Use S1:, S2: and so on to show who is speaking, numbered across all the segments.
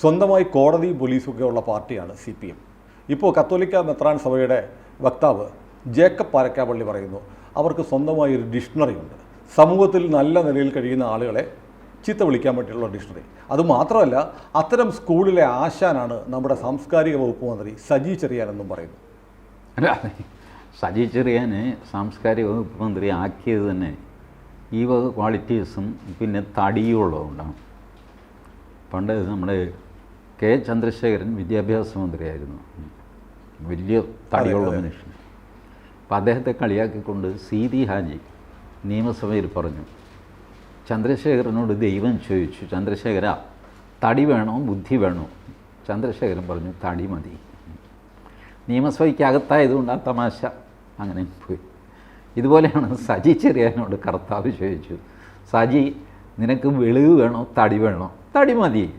S1: സ്വന്തമായി കോടതിയും പോലീസും ഒക്കെ ഉള്ള പാർട്ടിയാണ് സി പി എം. ഇപ്പോൾ കത്തോലിക്ക മെത്രാൻ സഭയുടെ വക്താവ് ജേക്കബ് പാലക്കാപ്പള്ളി പറയുന്നു അവർക്ക് സ്വന്തമായി ഒരു ഡിക്ഷണറി ഉണ്ട്. സമൂഹത്തിൽ നല്ല നിലയിൽ കഴിയുന്ന ആളുകളെ ചീത്ത വിളിക്കാൻ പറ്റിയുള്ള ഡിക്ഷണറി. അതുമാത്രമല്ല അത്തരം സ്കൂളിലെ ആശാനാണ് നമ്മുടെ സാംസ്കാരിക വകുപ്പ് മന്ത്രി സജി ചെറിയാൻ എന്നും
S2: പറയുന്നു. സജി ചെറിയാനെ സാംസ്കാരിക വകുപ്പ് മന്ത്രി ആക്കിയത് തന്നെ ഈ വക ക്വാളിറ്റീസും പിന്നെ തടിയുള്ളതുകൊണ്ടാണ് പണ്ട് നമ്മുടെ കെ ചന്ദ്രശേഖരൻ വിദ്യാഭ്യാസ മന്ത്രിയായിരുന്നു. വലിയ തടിയുള്ള മനുഷ്യൻ. അപ്പം അദ്ദേഹത്തെ കളിയാക്കിക്കൊണ്ട് സീതി ഹാജി നിയമസഭയിൽ പറഞ്ഞു ചന്ദ്രശേഖരനോട് ദൈവം ചോദിച്ചു ചന്ദ്രശേഖര തടി വേണോ ബുദ്ധി വേണോ? ചന്ദ്രശേഖരൻ പറഞ്ഞു തടി മതി. നിയമസഭയ്ക്കകത്തായതുകൊണ്ട് ആ തമാശ. അങ്ങനെ പോയി. ഇതുപോലെയാണ് സജി ചെറിയാനോട് കർത്താവ് ചോദിച്ചു സജി നിനക്ക് വെളിവ് വേണോ തടി വേണോ? തടി മതി.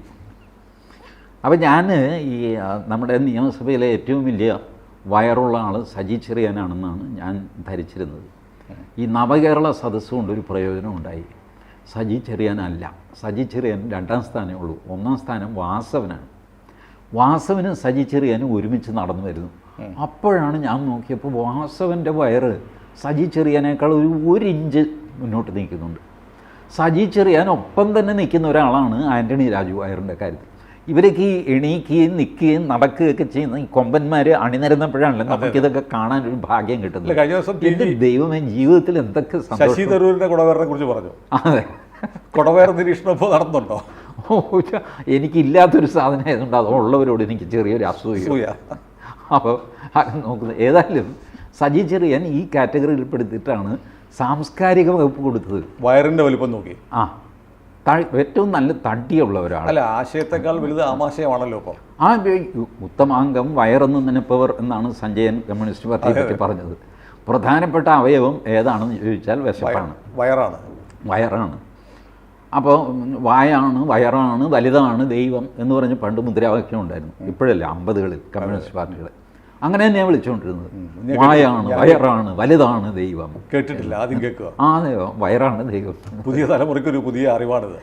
S2: അപ്പം ഞാൻ ഈ നമ്മുടെ നിയമസഭയിലെ ഏറ്റവും വലിയ വയറുള്ള ആൾ സജി ചെറിയാനാണെന്നാണ് ഞാൻ ധരിച്ചിരുന്നത്. ഈ നവകേരള സദസ്സ് കൊണ്ട് ഒരു പ്രയോജനം ഉണ്ടായി. സജി ചെറിയാനല്ല. സജി ചെറിയൻ രണ്ടാം സ്ഥാനമേ ഉള്ളൂ. ഒന്നാം സ്ഥാനം വാസവനാണ്. വാസവനും സജി ചെറിയാനും ഒരുമിച്ച് നടന്നു വരുന്നു. അപ്പോഴാണ് ഞാൻ നോക്കിയപ്പോൾ വാസവന്റെ വയറ് സജി ചെറിയാനേക്കാൾ ഒരു ഒരു ഇഞ്ച് മുന്നോട്ട് നിൽക്കുന്നുണ്ട് സജി ചെറിയാൻ ഒപ്പം തന്നെ നിൽക്കുന്ന ഒരാളാണ് ആന്റണി രാജു വയറിന്റെ കാര്യത്തിൽ. ഇവരൊക്കെ ഈ എണീക്കുകയും നിൽക്കുകയും നടക്കുകയൊക്കെ ചെയ്യുന്ന ഈ കൊമ്പന്മാർ അണിനിരന്നപ്പോഴാണല്ലോ നമുക്കിതൊക്കെ കാണാൻ ഒരു ഭാഗ്യം കിട്ടുന്നത്.
S1: കഴിഞ്ഞ ദിവസം
S2: ദൈവമേ ജീവിതത്തിൽ എന്തൊക്കെ
S1: ശശി തരൂരിന്റെ കുടവേറിനെ കുറിച്ച് പറഞ്ഞു.
S2: അതെ.
S1: കുടവേർ നിരീക്ഷണം ഇപ്പോൾ
S2: നടന്നുണ്ടോ എനിക്കില്ലാത്തൊരു സാധനം ആയതുകൊണ്ട് അത് ഉള്ളവരോട് എനിക്ക് ചെറിയൊരു അസൂയ. അപ്പോൾ നോക്കുന്നത്. ഏതായാലും സജി ചെറിയാൻ ഈ കാറ്റഗറിയിൽ പെടുത്തിയിട്ടാണ് സാംസ്കാരിക വകുപ്പ് കൊടുത്തത്.
S1: വയറിന്റെ വലിപ്പം നോക്കി.
S2: ആ. ഏറ്റവും നല്ല തടിയുള്ള ഒരാൾ
S1: അല്ല ആശയത്തെക്കാൾ വലുത് ആമാശയമാണല്ലോ ഇപ്പോൾ
S2: ആ ഉത്തമാംഗം വയറെന്ന് നനപ്പവർ എന്നാണ് സഞ്ജയൻ കമ്മ്യൂണിസ്റ്റ് പാർട്ടിയെ പറ്റി പറഞ്ഞത്. പ്രധാനപ്പെട്ട അവയവം ഏതാണെന്ന് ചോദിച്ചാൽ വിശപ്പാണ്.
S1: വയറാണ്.
S2: വയറാണ്. അപ്പോൾ വായാണ് വയറാണ് വലുതാണ് ദൈവം എന്ന് പറഞ്ഞ് പണ്ട് മുദ്രാവാക്യം ഉണ്ടായിരുന്നു. ഇപ്പോഴല്ല അമ്പതുകളിൽ കമ്മ്യൂണിസ്റ്റ് പാർട്ടികൾ അങ്ങനെ തന്നെയാണ് വിളിച്ചുകൊണ്ടിരുന്നത് വായാണ് വയറാണ് വലുതാണ് ദൈവം.
S1: കേട്ടിട്ടില്ല ആദ്യം കേൾക്കുക.
S2: ആ ദൈവം വയറാണ് ദൈവം.
S1: പുതിയ തലമുറയ്ക്ക് ഒരു പുതിയ അറിവാണിത്.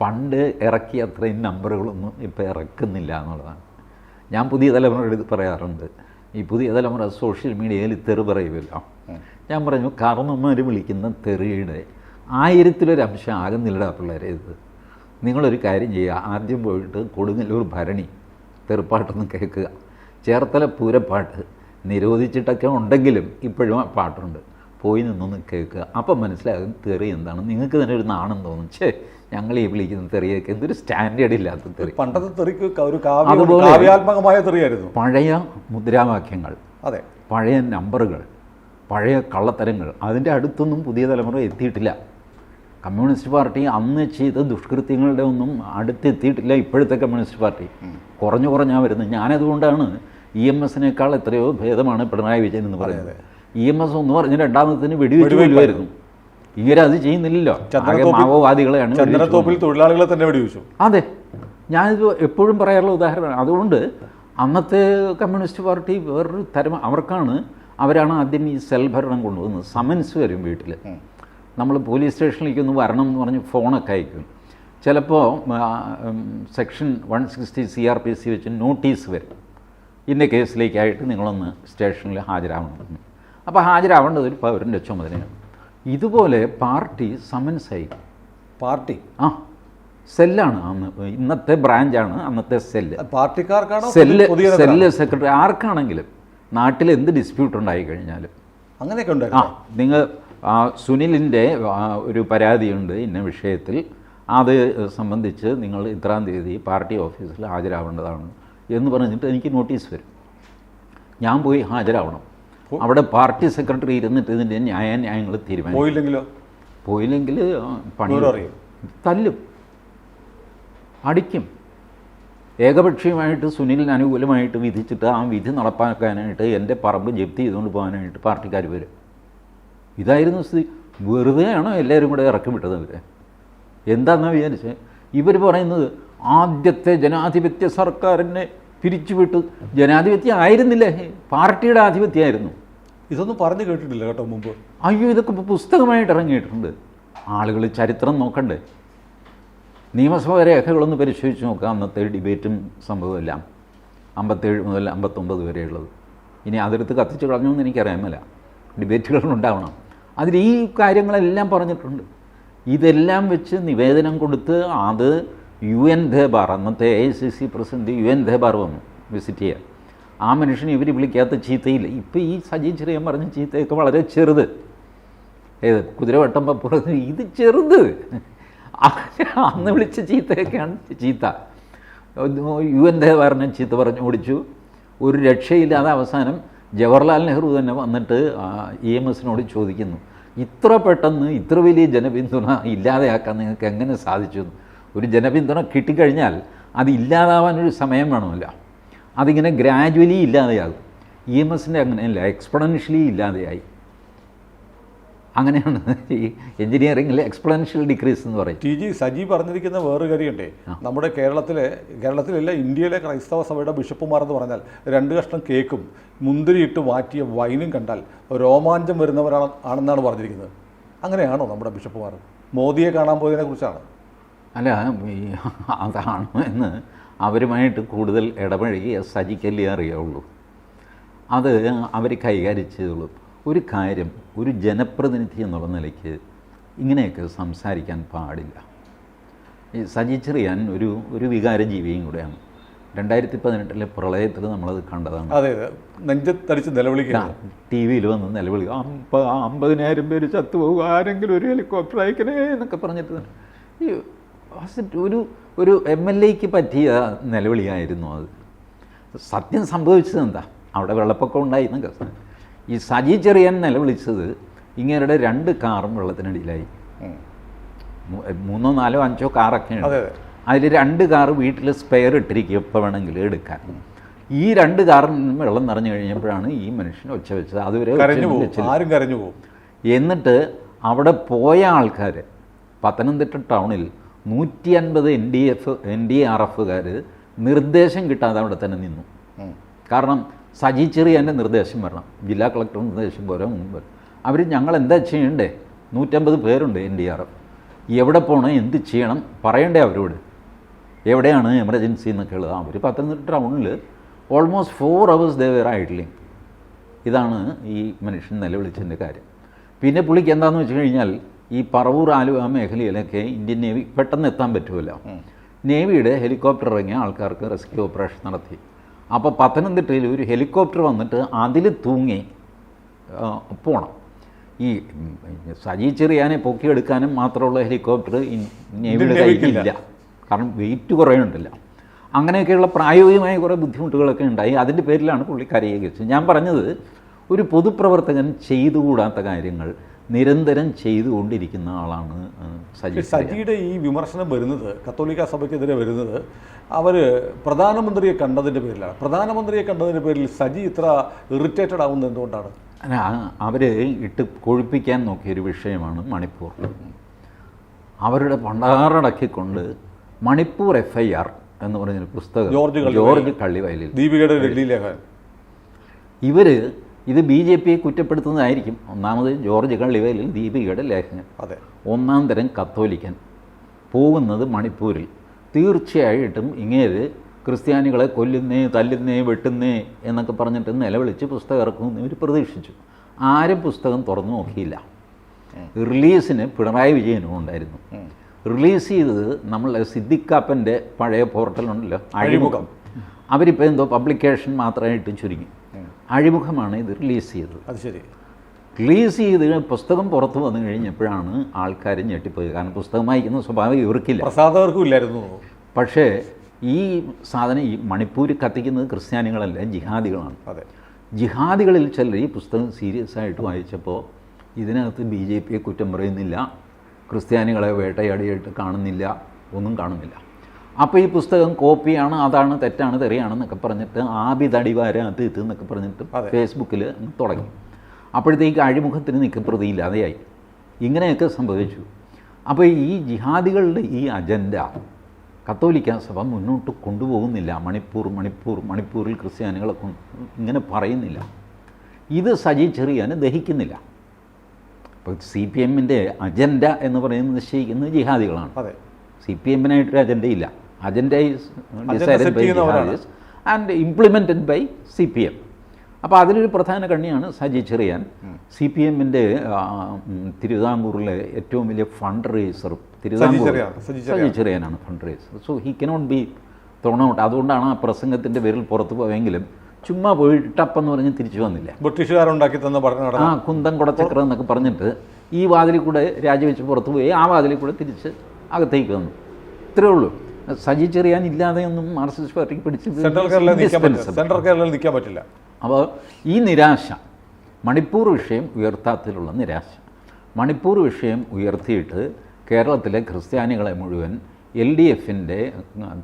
S2: പണ്ട് ഇറക്കിയ അത്രയും നമ്പറുകളൊന്നും ഇപ്പോൾ ഇറക്കുന്നില്ല എന്നുള്ളതാണ്. ഞാൻ പുതിയ തലമുറയുടെ ഇത് പറയാറുണ്ട്. ഈ പുതിയ തലമുറ സോഷ്യൽ മീഡിയയിൽ തെറി പറയുമല്ലോ ഞാൻ പറഞ്ഞു കാരണന്മാർ വിളിക്കുന്ന തെറിയുടെ ആയിരത്തിലൊരു അംശം ആകുന്നില്ലടാ പിള്ളേരെ ഇത്. നിങ്ങളൊരു കാര്യം ചെയ്യുക. ആദ്യം പോയിട്ട് കൊടുങ്ങല്ലൂർ ഭരണി തെറുപ്പാട്ടൊന്ന് കേൾക്കുക. ചേർത്തല പൂരപ്പാട്ട് നിരോധിച്ചിട്ടൊക്കെ ഉണ്ടെങ്കിലും ഇപ്പോഴും ആ പാട്ടുണ്ട്. പോയി നിന്നൊന്ന് കേൾക്കുക. അപ്പം മനസ്സിലാകും തെറി എന്താണ്. നിങ്ങൾക്ക് തന്നെ ഒരു നാണം തോന്നും. ഛേ ഞങ്ങൾ ഈ വിളിക്കുന്ന തെറിയൊക്കെ എന്തൊരു സ്റ്റാൻഡേർഡ് ഇല്ലാത്ത തെറി.
S1: പണ്ടത്തെ തെറിക്ക് ഒരു കാവ്യാത്മകമായ തെറിയായിരുന്നു.
S2: പഴയ മുദ്രാവാക്യങ്ങൾ
S1: അതെ.
S2: പഴയ നമ്പറുകൾ പഴയ കള്ളത്തരങ്ങൾ അതിന്റെ അടുത്തൊന്നും പുതിയ തലമുറ എത്തിയിട്ടില്ല. കമ്മ്യൂണിസ്റ്റ് പാർട്ടി അന്ന് ചെയ്ത ദുഷ്കൃത്യങ്ങളുടെ ഒന്നും അടുത്തെത്തിയിട്ടില്ല ഇപ്പോഴത്തെ കമ്മ്യൂണിസ്റ്റ് പാർട്ടി. കുറഞ്ഞു കുറഞ്ഞാണ് വരുന്നത്. ഞാനതുകൊണ്ടാണ് ഇ എം എസിനേക്കാൾ എത്രയോ ഭേദമാണ് പിണറായി വിജയൻ എന്ന് പറയുന്നത്. ഇ എം എസ് ഒന്ന് പറഞ്ഞ് രണ്ടാമത്തിന് വെടിവെച്ച് വരുമായിരുന്നു ഇങ്ങനെ അത് ചെയ്യുന്നില്ലല്ലോ. മാവോവാദികളെയാണ്
S1: തൊഴിലാളികളെ തന്നെ വെടിവെച്ചു.
S2: അതെ. ഞാനിത് എപ്പോഴും പറയാറുള്ള ഉദാഹരണമാണ്. അതുകൊണ്ട് അന്നത്തെ കമ്മ്യൂണിസ്റ്റ് പാർട്ടി വേറൊരു തരം അവർക്കാണ് അവരാണ് ആദ്യം ഈ സെൽ ഭരണം കൊണ്ടുവന്നത്. സമൻസ് വരും വീട്ടിൽ നമ്മൾ പോലീസ് സ്റ്റേഷനിലേക്ക് ഒന്ന് വരണം എന്ന് പറഞ്ഞ് ഫോണൊക്കെ അയക്കും. ചിലപ്പോൾ section one sixty C R P C വെച്ച് നോട്ടീസ് വരും. ഇന്ന കേസിലേക്കായിട്ട് നിങ്ങളൊന്ന് സ്റ്റേഷനിൽ ഹാജരാവണം. അപ്പോൾ ഹാജരാവേണ്ടത് ഒരു പൗരന്റെ ചുമതലയാണ്. ഇതുപോലെ പാർട്ടി സമൻസ് അയക്കും
S1: പാർട്ടി?
S2: ആ സെല്ലാണ് അന്ന് ഇന്നത്തെ ബ്രാഞ്ചാണ് അന്നത്തെ സെല്ല്.
S1: പാർട്ടിക്കാർക്കാണോ
S2: സെല്ല്? സെല്ല് സെക്രട്ടറി ആർക്കാണെങ്കിലും നാട്ടിൽ എന്ത് ഡിസ്പ്യൂട്ട് ഉണ്ടായി കഴിഞ്ഞാലും.
S1: അങ്ങനെയൊക്കെ
S2: ആ നിങ്ങൾ സുനിലിന്റെ ആ, ഒരു പരാതിയുണ്ട് ഇന്ന വിഷയത്തിൽ. അത് സംബന്ധിച്ച് നിങ്ങൾ ഇത്രാം തീയതി പാർട്ടി ഓഫീസിൽ ഹാജരാവേണ്ടതാണ് എന്ന് പറഞ്ഞിട്ട് എനിക്ക് നോട്ടീസ് വരും. ഞാൻ പോയി ഹാജരാവണം. അവിടെ പാർട്ടി സെക്രട്ടറി ഇരുന്നിട്ട് ഇതിന്റെ ന്യായ ന്യായങ്ങൾ തീരുമാനിക്കും.
S1: പോയില്ലെങ്കിലോ?
S2: പോയില്ലെങ്കിൽ പണി തല്ലും. അടിക്കും. ഏകപക്ഷീയമായിട്ട് സുനിലിന് അനുകൂലമായിട്ട് വിധിച്ചിട്ട് ആ വിധി നടപ്പാക്കാനായിട്ട് എന്റെ പറമ്പ് ജപ്തി ചെയ്തുകൊണ്ട് പോകാനായിട്ട് പാർട്ടിക്കാർ വരും. ഇതായിരുന്നു സ്ഥിതി. വെറുതെയാണോ എല്ലാവരും കൂടെ ഇറക്കി വിട്ടത് അവരെ? എന്താണെന്നാ വിചാരിച്ചത് ഇവർ പറയുന്നത് ആദ്യത്തെ ജനാധിപത്യ സർക്കാരിനെ പിരിച്ചുവിട്ട്. ജനാധിപത്യം ആയിരുന്നില്ലേ. പാർട്ടിയുടെ ആധിപത്യമായിരുന്നു.
S1: ഇതൊന്നും പറഞ്ഞു കേട്ടിട്ടില്ല കേട്ടോ മുമ്പ്.
S2: അയ്യോ ഇതൊക്കെ ഇപ്പോൾ പുസ്തകമായിട്ട് ഇറങ്ങിയിട്ടുണ്ട്. ആളുകൾ ചരിത്രം നോക്കണ്ടേ? നിയമസഭാ രേഖകളൊന്ന് പരിശോധിച്ച് നോക്കാം. അന്നത്തെ ഡിബേറ്റും സംഭവമെല്ലാം. അമ്പത്തേഴ് മുതൽ അമ്പത്തൊമ്പത് വരെയുള്ളത്. ഇനി അതിർത്ത് കത്തിച്ച് കളഞ്ഞോന്ന് എനിക്കറിയാമല്ല ഡിബേറ്റുകൾ ഉണ്ടാവണം അതിൽ ഈ കാര്യങ്ങളെല്ലാം പറഞ്ഞിട്ടുണ്ട്. ഇതെല്ലാം വെച്ച് നിവേദനം കൊടുത്ത് അത് യു എൻ ധേബാർ അന്നത്തെ A I C C president U N Dhebar വന്നു വിസിറ്റ് ചെയ്യാൻ. ആ മനുഷ്യനെ ഇവർ വിളിക്കാത്ത ചീത്തയില്ല. ഇപ്പോൾ ഈ സജി ചെറിയ പറഞ്ഞ ചീത്തയൊക്കെ വളരെ ചെറുത്. ഏത്? കുതിരവട്ടം പപ്പുറത്ത് ഇത് ചെറുത്. അന്ന് വിളിച്ച ചീത്തയൊക്കെയാണ് ചീത്ത. യു എൻ ദേവാറിനെ ചീത്ത പറഞ്ഞു ഓടിച്ചു. ഒരു രക്ഷയില്ലാതെ അവസാനം ജവഹർലാൽ നെഹ്റു തന്നെ വന്നിട്ട് ഇ എം എസിനോട് ചോദിക്കുന്നു ഇത്ര പെട്ടെന്ന് ഇത്ര വലിയ ജനപിന്തുണ ഇല്ലാതെയാക്കാൻ നിങ്ങൾക്ക് എങ്ങനെ സാധിച്ചു? ഒരു ജനപിന്തുണ കിട്ടിക്കഴിഞ്ഞാൽ അത് ഇല്ലാതാവാനൊരു സമയം വേണമല്ല. അതിങ്ങനെ ഗ്രാജുവലി ഇല്ലാതെയാകും. ഇ എം എസിന്റെ അങ്ങനെയല്ല എക്സ്പൊണൻഷ്യലി ഇല്ലാതെയായി. അങ്ങനെയാണ്. ഈ എഞ്ചിനീയറിംഗിൽ എക്സ്പ്ലൻഷ്യൽ ഡിക്രീസ് എന്ന് പറയും.
S1: ടി ജി സജി പറഞ്ഞിരിക്കുന്ന വേറൊരു കാര്യമുണ്ടേ. നമ്മുടെ കേരളത്തിലെ കേരളത്തിലല്ല ഇന്ത്യയിലെ ക്രൈസ്തവ സഭയുടെ ബിഷപ്പുമാർ എന്ന് പറഞ്ഞാൽ രണ്ട് കഷ്ണം കേക്കും മുന്തിരിയിട്ട് മാറ്റിയ വൈനും കണ്ടാൽ രോമാഞ്ചം വരുന്നവരാണ് ആണെന്നാണ് പറഞ്ഞിരിക്കുന്നത്. അങ്ങനെയാണോ നമ്മുടെ ബിഷപ്പുമാർ? മോദിയെ കാണാൻ പോയതിനെ കുറിച്ചാണ്?
S2: അല്ല അതാണ് എന്ന് അവരുമായിട്ട് കൂടുതൽ ഇടപഴകി സജിക്കല്ലേ അറിയാവുള്ളൂ. അത് അവർ കൈകാര്യം ചെയ്തോളൂ. ഒരു കാര്യം ഒരു ജനപ്രതിനിധി എന്നുള്ള നിലയ്ക്ക് ഇങ്ങനെയൊക്കെ സംസാരിക്കാൻ പാടില്ല. ഈ സജി ചെറിയാൻ ഒരു ഒരു വികാര ജീവിയും കൂടെയാണ്. രണ്ടായിരത്തി പതിനെട്ടിലെ പ്രളയത്തിൽ നമ്മളത് കണ്ടതാണ്.
S1: അതെ നെഞ്ചത്തടിച്ച് നിലവിളിക്കുക
S2: ടി വിയിൽ വന്ന് നിലവിളിക്കുക അമ്പ അമ്പതിനായിരം പേര് ചത്തുപോകും ആരെങ്കിലും ഒരു ഹെലികോപ്റ്റർ അയക്കണേ എന്നൊക്കെ പറഞ്ഞിട്ട് ഈ ഒരു ഒരു എം എൽ എക്ക് പറ്റിയ നിലവിളിയായിരുന്നു അത്. സത്യം സംഭവിച്ചത് എന്താ? അവിടെ വെള്ളപ്പൊക്കം ഉണ്ടായി എന്നൊക്കെ. ഈ സജി ചെറിയൻ നിലവിളിച്ചത് ഇങ്ങേരുടെ രണ്ട് കാറും വെള്ളത്തിനടിയിലായി. മൂന്നോ നാലോ അഞ്ചോ കാറൊക്കെ ഉണ്ട്.
S1: അതെ അതെ.
S2: അതിൽ രണ്ട് കാർ വീട്ടിൽ സ്പെയർ ഇട്ടിരിക്കും എപ്പോൾ വേണമെങ്കിലും എടുക്കാൻ. ഈ രണ്ട് കാറിൽ നിന്നും വെള്ളം നിറഞ്ഞു കഴിഞ്ഞപ്പോഴാണ് ഈ മനുഷ്യൻ ഒച്ച വെച്ചത്. അതുവരെ
S1: ആരും കരഞ്ഞു പോകും.
S2: എന്നിട്ട് അവിടെ പോയ ആൾക്കാർ പത്തനംതിട്ട ടൗണിൽ നൂറ്റി അൻപത് N D F N D R എഫുകാർ നിർദ്ദേശം കിട്ടാതെ അവിടെ തന്നെ നിന്നു. കാരണം സജി ചെറിയ ചെറിയാന്റെ നിർദ്ദേശം വരണം. ജില്ലാ കളക്ടർ നിർദ്ദേശം പോരാ മുമ്പ്. അവർ ഞങ്ങൾ എന്താ ചെയ്യണ്ടേ? നൂറ്റമ്പത് പേരുണ്ട് എൻ ഡി ആർ എഫ്. എവിടെ പോകണം എന്ത് ചെയ്യണം പറയണ്ടേ അവരോട്. എവിടെയാണ് എമർജൻസി എന്നൊക്കെ ഉള്ളത്. അവർ പത്തനംതിട്ട ടൗണിൽ almost four hours they were idling ഇതാണ് ഈ മനുഷ്യൻ നിലവിളിച്ചതിന്റെ കാര്യം. പിന്നെ പുള്ളിക്ക് എന്താണെന്ന് വെച്ച് കഴിഞ്ഞാൽ ഈ പറവൂർ ആലുവ മേഖലയിലൊക്കെ ഇന്ത്യൻ നേവി പെട്ടെന്ന് എത്താൻ പറ്റുമല്ലോ നേവിയുടെ ഹെലികോപ്റ്റർ ഇറങ്ങിയ ആൾക്കാർക്ക് റെസ്ക്യൂ ഓപ്പറേഷൻ നടത്തി. അപ്പോൾ പത്തനംതിട്ടയിൽ ഒരു ഹെലികോപ്റ്റർ വന്നിട്ട് അതിൽ തൂങ്ങി പോകണം പോണം. ഈ സജി ചെറിയാനെ പൊക്കിയെടുക്കാനും മാത്രമുള്ള ഹെലികോപ്റ്റർ നേവിയുടെ കയ്യിലില്ല കാരണം വെയിറ്റ് കുറയുന്നുണ്ടല്ല. അങ്ങനെയൊക്കെയുള്ള പ്രായോഗികമായ കുറേ ബുദ്ധിമുട്ടുകളൊക്കെ ഉണ്ടായി. അതിന്റെ പേരിലാണ് പുള്ളി കരയുകച്ചത് ഞാൻ പറഞ്ഞത് ഒരു പൊതുപ്രവർത്തകൻ ചെയ്തുകൂടാത്ത കാര്യങ്ങൾ നിരന്തരം ചെയ്തുകൊണ്ടിരിക്കുന്ന ആളാണ് സജി
S1: സജിയുടെ ഈ വിമർശനം വരുന്നത് കത്തോലിക്ക സഭയ്ക്കെതിരെ വരുന്നത് അവർ പ്രധാനമന്ത്രിയെ കണ്ടതിന്റെ പേരിലാണ്. പ്രധാനമന്ത്രിയെ കണ്ടതിന്റെ പേരിൽ സജി ഇത്ര ഇറിറ്റേറ്റഡ് ആവുന്നത് എന്തുകൊണ്ടാണ്?
S2: അവർ ഇട്ട് കൊഴുപ്പിക്കാൻ നോക്കിയൊരു വിഷയമാണ് മണിപ്പൂർ. അവരുടെ പണ്ടാറടക്കിക്കൊണ്ട് മണിപ്പൂർ എഫ് ഐ ആർ എന്ന് പറഞ്ഞൊരു പുസ്തകം
S1: ജോർജ്.
S2: ജോർജ് കള്ളിവയലിൽ.
S1: ദീപികയുടെ ഡൽഹി ലേഖകൻ
S2: ഇവർ ഇത് ബി ജെ പിയെ കുറ്റപ്പെടുത്തുന്നതായിരിക്കും. ഒന്നാമത് ജോർജ് കള്ളിവേലിൽ ദീപികയുടെ ലേഖനം.
S1: അതെ.
S2: ഒന്നാം തരം കത്തോലിക്കൻ. പോകുന്നത് മണിപ്പൂരിൽ. തീർച്ചയായിട്ടും ഇങ്ങേര് ക്രിസ്ത്യാനികളെ കൊല്ലുന്നേ തല്ലുന്നേ വെട്ടുന്നേ എന്നൊക്കെ പറഞ്ഞിട്ട് നിലവിളിച്ച് പുസ്തകം ഇറക്കുമെന്ന് ഇവർ പ്രതീക്ഷിച്ചു. ആരും പുസ്തകം തുറന്നു നോക്കിയില്ല. റിലീസിന് പിണറായി വിജയനും ഉണ്ടായിരുന്നു. റിലീസ് ചെയ്തത് നമ്മളെ സിദ്ദിഖാപ്പന്റെ പഴയ പോർട്ടലുണ്ടല്ലോ അഴിമുഖം. അവരിപ്പോൾ എന്തോ പബ്ലിക്കേഷൻ മാത്രമായിട്ട് ചുരുങ്ങി. അഴിമുഖമാണ് ഇത് റിലീസ് ചെയ്തത്.
S1: അത് ശരി.
S2: റിലീസ് ചെയ്ത് പുസ്തകം പുറത്തു വന്നു കഴിഞ്ഞപ്പോഴാണ് ആൾക്കാർ ഞെട്ടിപ്പോയത്. കാരണം പുസ്തകം വായിക്കുന്ന സ്വഭാവം ഇവർക്കില്ല.
S1: പ്രസാദകർക്കും ഇല്ലായിരുന്നു.
S2: പക്ഷേ ഈ സാധനം ഈ മണിപ്പൂർ കത്തിക്കുന്നത് ക്രിസ്ത്യാനികളല്ല ജിഹാദികളാണ്.
S1: അതെ.
S2: ജിഹാദികളിൽ ചിലർ ഈ പുസ്തകം സീരിയസ് ആയിട്ട് വായിച്ചപ്പോൾ ഇതിനകത്ത് ബി ജെ പിയെ കുറ്റം പറയുന്നില്ല ക്രിസ്ത്യാനികളെ വേട്ടയാടിയായിട്ട് കാണുന്നില്ല ഒന്നും കാണുന്നില്ല. അപ്പോൾ ഈ പുസ്തകം കോപ്പിയാണ് അതാണ് തെറ്റാണ് തെറിയാണെന്നൊക്കെ പറഞ്ഞിട്ട് ആബിതടിവാര അത് ഇത് എന്നൊക്കെ പറഞ്ഞിട്ട് ഫേസ്ബുക്കിൽ തുടങ്ങി. അപ്പോഴത്തേക്ക് അഴിമുഖത്തിന് നിൽക്കപ്രതിയില്ലാതെയായി ഇങ്ങനെയൊക്കെ സംഭവിച്ചു. അപ്പോൾ ഈ ജിഹാദികളുടെ ഈ അജണ്ട കത്തോലിക്ക സഭ മുന്നോട്ട് കൊണ്ടുപോകുന്നില്ല. മണിപ്പൂർ മണിപ്പൂർ മണിപ്പൂരിൽ ക്രിസ്ത്യാനികളെ ഇങ്ങനെ പറയുന്നില്ല. ഇത് സജി ദഹിക്കുന്നില്ല. അപ്പോൾ സി പി എമ്മിന്റെ അജണ്ട എന്ന് പറയുന്നത് നിശ്ചയിക്കുന്നത് ജിഹാദികളാണ്.
S1: അതെ.
S2: സി പി എമ്മിനായിട്ടൊരു അജണ്ടയില്ല. Agenda is decided by. And implemented by C P M അപ്പോൾ അതിലൊരു പ്രധാന കണ്ണിയാണ് സജി ചെറിയാൻ. സി പി എമ്മിന്റെ തിരുവിതാംകൂറിലെ ഏറ്റവും വലിയ fund raiser Thiruvithamkoor
S1: Saji
S2: ചെറിയാനാണ് fund raiser so he cannot be thrown out അതുകൊണ്ടാണ് ആ പ്രസംഗത്തിന്റെ പേരിൽ പുറത്തു പോയെങ്കിലും ചുമ്മാ പോയിട്ടപ്പെന്ന് പറഞ്ഞ് തിരിച്ചു വന്നില്ല.
S1: ബ്രിട്ടീഷുകാരുണ്ടാക്കി തന്ന
S2: ആ
S1: ഭരണഘടന
S2: കുന്തം കുടച്ചക്രം എന്നൊക്കെ പറഞ്ഞിട്ട് ഈ വാതിലിൽ കൂടെ രാജിവെച്ച് പുറത്തു പോയി ആ വാതിലിൽ കൂടെ തിരിച്ച് അകത്തേക്ക് വന്നു. ഇത്രയേ ഉള്ളൂ. സജി ചെറിയാൻ ഇല്ലാതെ ഒന്നും മാർക്സിസ്റ്റ് പാർട്ടിക്ക് പിടിച്ച്
S1: സെൻട്രൽ കേരളയിൽ നിൽക്കാൻ പറ്റില്ല. സെൻട്രൽ കേരളയിൽ നിൽക്കാൻ പറ്റില്ല.
S2: അപ്പോൾ ഈ നിരാശ മണിപ്പൂർ വിഷയം ഉയർത്താത്തിലുള്ള നിരാശ മണിപ്പൂർ വിഷയം ഉയർത്തിയിട്ട് കേരളത്തിലെ ക്രിസ്ത്യാനികളെ മുഴുവൻ എൽ ഡി എഫിന്റെ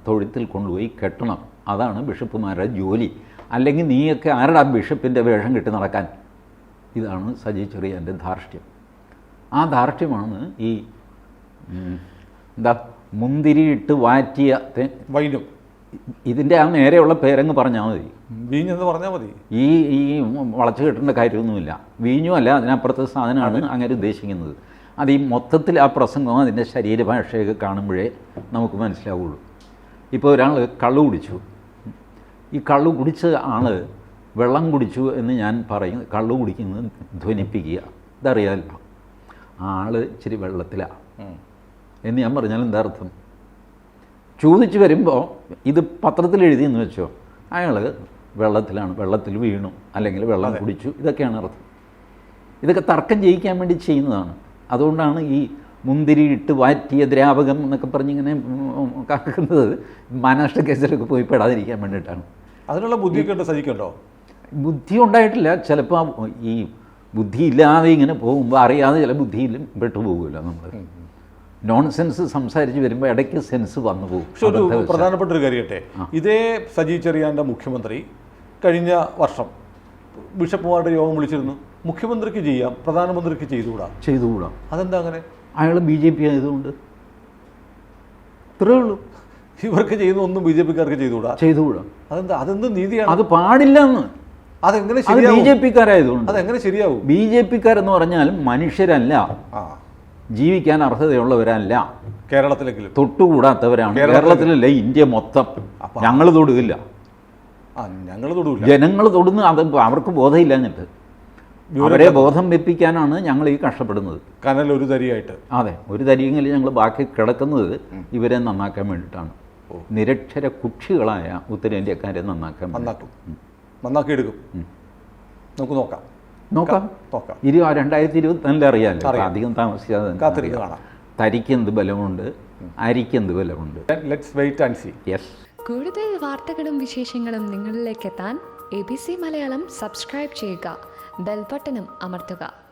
S2: തൊഴുത്തിൽ കൊണ്ടുപോയി കെട്ടണം. അതാണ് ബിഷപ്പുമാരുടെ ജോലി. അല്ലെങ്കിൽ നീയൊക്കെ ആരുടെ ബിഷപ്പിന്റെ വേഷം കെട്ടി നടക്കാൻ? ഇതാണ് സജി ചെറിയാന്റെ ധാർഷ്ട്യം. ആ ധാർഷ്ട്യമാണ് ഈ എന്താ മുന്തിരിയിട്ട് വാറ്റിയ
S1: വൈനും.
S2: ഇതിന്റെ ആ നേരെയുള്ള പേരങ്ങ് പറഞ്ഞാൽ മതി.
S1: വീഞ്ഞെന്ന് പറഞ്ഞാൽ മതി.
S2: ഈ ഈ വളച്ചു കെട്ടേണ്ട കാര്യമൊന്നുമില്ല. വീഞ്ഞുമല്ല അതിനപ്പുറത്തെ സാധനമാണ് അങ്ങനെ ഉദ്ദേശിക്കുന്നത്. അത് ഈ മൊത്തത്തിൽ ആ പ്രസംഗം അതിന്റെ ശരീരഭാഷയൊക്കെ കാണുമ്പോഴേ നമുക്ക് മനസ്സിലാവുള്ളൂ. ഇപ്പോൾ ഒരാൾ കള്ളു കുടിച്ചു. ഈ കള്ളു കുടിച്ച ആൾ വെള്ളം കുടിച്ചു എന്ന് ഞാൻ പറയും. കള്ളു കുടിക്കുന്നത് ധ്വനിപ്പിക്കുക. ഇതറിയാമല്ലോ ആൾ ഇച്ചിരി വെള്ളത്തിലാണ്. എന്ന് ഞാൻ പറഞ്ഞാൽ എന്താ അർത്ഥം? ചോദിച്ചു വരുമ്പോൾ ഇത് പത്രത്തിൽ എഴുതി എന്ന് വെച്ചോ? അയാൾ വെള്ളത്തിലാണ് വെള്ളത്തിൽ വീണു അല്ലെങ്കിൽ വെള്ളം കുടിച്ചു ഇതൊക്കെയാണ് അർത്ഥം. ഇതൊക്കെ തർക്കം ജയിക്കാൻ വേണ്ടി ചെയ്യുന്നതാണ്. അതുകൊണ്ടാണ് ഈ മുന്തിരി ഇട്ട് വാറ്റിയ ദ്രാവകം എന്നൊക്കെ പറഞ്ഞിങ്ങനെ ഇങ്ങനെ കാക്കുന്നത് മഹാരാഷ്ട്ര കേസിലൊക്കെ പോയി പെടാതിരിക്കാൻ വേണ്ടിയിട്ടാണ്.
S1: അതിനുള്ള ബുദ്ധിയൊക്കെ ഉണ്ട് സജിക്കുണ്ടോ?
S2: ബുദ്ധി ഉണ്ടായിട്ടില്ല. ചിലപ്പോൾ ഈ ബുദ്ധി ഇല്ലാതെ ഇങ്ങനെ പോകുമ്പോൾ അറിയാതെ ചില ബുദ്ധിയിലും പെട്ടുപോകുമല്ലോ നമ്മൾ നോൺസെൻസ് സംസാരിച്ച് വരുമ്പോൾ ഇടയ്ക്ക് സെൻസ് വന്നു പോകും.
S1: പക്ഷെ ഒരു പ്രധാനപ്പെട്ട ഒരു കാര്യട്ടെ ഇതേ സജി ചെറിയാന്റെ മുഖ്യമന്ത്രി കഴിഞ്ഞ വർഷം ബിഷപ്പുമാരുടെ യോഗം വിളിച്ചിരുന്നു. മുഖ്യമന്ത്രിക്ക് ചെയ്യാം പ്രധാനമന്ത്രിക്ക് ചെയ്തുകൂടാ.
S2: ചെയ്തുകൂടാ.
S1: അതെന്താ അങ്ങനെ?
S2: അയാൾ ബി ജെ പി ആയതുകൊണ്ട്. ഇത്രേ ഉള്ളൂ.
S1: ഇവർക്ക് ചെയ്യുന്ന ഒന്നും ബി ജെ പിക്കാർക്ക് ചെയ്തുകൂടാ?
S2: ചെയ്തുകൂടാ.
S1: അതെന്താ? അതെന്ത് നീതിയാണ്?
S2: അത് പാടില്ല എന്ന്
S1: അതെങ്ങനെ
S2: അത് ബി
S1: ശരിയാവും
S2: ജെ പിക്കാരായതുകൊണ്ട്.
S1: അതെങ്ങനെ ശരിയാവും?
S2: ബി ജെ പിക്കാരെന്ന് പറഞ്ഞാൽ മനുഷ്യരല്ല. ജീവിക്കാൻ അർഹതയുള്ളവരല്ല.
S1: കേരളത്തിലെങ്കിലും.
S2: തൊട്ടുകൂടാത്തവരാണ്. കേരളത്തിലല്ല ഇന്ത്യ മൊത്തം. ഞങ്ങൾ തൊടുകില്ല
S1: ഞങ്ങൾ തൊടുകില്ല
S2: ജനങ്ങൾ തൊടുന്ന അത് അവർക്ക് ബോധമില്ലാഞ്ഞിട്ട്. അവരെ ബോധം വെപ്പിക്കാനാണ് ഞങ്ങൾ ഈ കഷ്ടപ്പെടുന്നത്.
S1: കനൽ ഒരു തരിയായിട്ട്.
S2: അതെ ഒരു തരിയെങ്കിലും ഞങ്ങൾ ബാക്കി കിടക്കുന്നത് ഇവരെ നന്നാക്കാൻ വേണ്ടിയിട്ടാണ്. നിരക്ഷര കുക്ഷികളായ ഉത്തരേന്ത്യക്കാരെ നന്നാക്കാൻ
S1: നന്നാക്കും. നന്നാക്കി എടുക്കും നമുക്ക് നോക്കാം.
S2: നോക്കാം.
S1: നോക്കാം.
S2: ഇരു രണ്ടായിരത്തി ഇരുപത്തിനാലിൽ അറിയാമല്ലോ അധികം താമസിക്കാതെ തരിക്ക്
S1: എന്ത്
S2: ബലമുണ്ട്
S1: കാണാം.
S2: തരിക്കെന്ത് ബലമുണ്ട്? അരിക്കെന്ത് ബലമുണ്ട്?
S1: Let's wait and see
S2: yes
S3: കൂടുതൽ വാർത്തകളും വിശേഷങ്ങളും നിങ്ങളിലേക്ക് എത്താൻ A B C Malayalam subscribe ചെയ്യുക. ബെൽബട്ടനും അമർത്തുക.